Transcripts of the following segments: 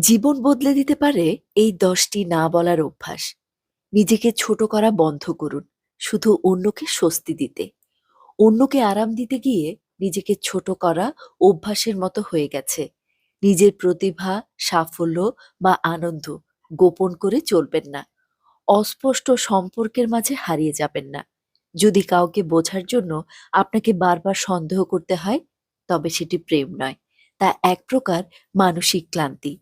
জীবন বদলে দিতে পারে এই দশটি না বলার অভ্যাস। নিজেকে ছোট করা বন্ধ করুন, শুধু অন্যকে স্বস্তি দিতে। অন্যকে আরাম দিতে গিয়ে নিজেকে ছোট করা অভ্যাসের মতো হয়ে গেছে। নিজের প্রতিভা, সাফল্য বা আনন্দ গোপন করে চলবেন না। অস্পষ্ট সম্পর্কের মাঝে হারিয়ে যাবেন না। যদি কাউকে বোঝার জন্য আপনাকে বারবার সন্দেহ করতে হয়, তবে সেটি প্রেম নয়। তা এক প্রকার মানসিক ক্লান্তি।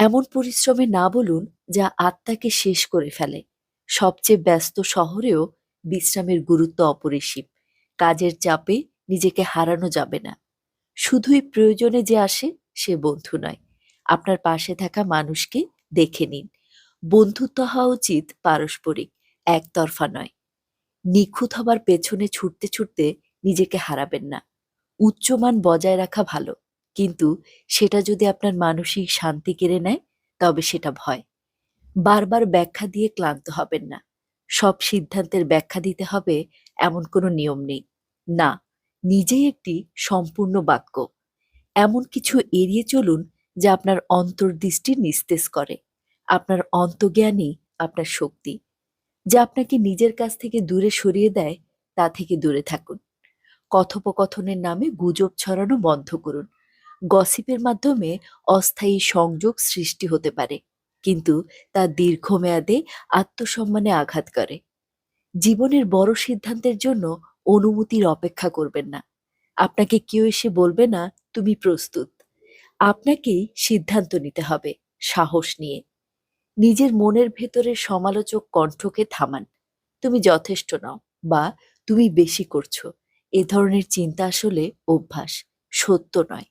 এমন পরিশ্রমে না বলুন যা আত্মাকে শেষ করে ফেলে। সবচেয়ে ব্যস্ত শহরেও বিশ্রামের গুরুত্ব অপরিসীম। কাজের চাপে নিজেকে হারানো যাবে না। শুধুই প্রয়োজনে যে আসে সে বন্ধু নয়। আপনার পাশে থাকা মানুষকে দেখে নিন। বন্ধুত্ব হওয়া উচিত পারস্পরিক, একতরফা নয়। নিখুঁত হবার পেছনে ছুটতে ছুটতে নিজেকে হারাবেন না। উচ্চমান বজায় রাখা ভালো। কিন্তু সেটা যদি আপনার মানসিক শান্তি কেড়ে নেয়, তবে সেটা ভয়। বারবার ব্যাখ্যা দিয়ে ক্লান্ত হবেন না। সব সিদ্ধান্তের ব্যাখ্যা দিতে হবে এমন কোনো নিয়ম নেই। না, নিজেই একটি সম্পূর্ণ বাক্য। এমন কিছু এড়িয়ে চলুন যা আপনার অন্তর্দৃষ্টি নিস্তেজ করে। আপনার অন্তজ্ঞানই আপনার শক্তি। যা আপনাকে নিজের কাছ থেকে দূরে সরিয়ে দেয়, তা থেকে দূরে থাকুন। কথোপকথনের নামে গুজব ছড়ানো বন্ধ করুন। গসিপের মাধ্যমে অস্থায়ী সংযোগ সৃষ্টি হতে পারে, কিন্তু তা দীর্ঘমেয়াদে আত্মসম্মানে আঘাত করে। জীবনের বড় সিদ্ধান্তের জন্য অনুমতির অপেক্ষা করবেন না। আপনাকে কেউ এসে বলবে না, তুমি প্রস্তুত। আপনাকেই সিদ্ধান্ত নিতে হবে, সাহস নিয়ে। নিজের মনের ভেতরের সমালোচক কণ্ঠকে থামান। তুমি যথেষ্ট নও বা তুমি বেশি করছ। এ ধরনের চিন্তা আসলে অভ্যাস, সত্য নয়।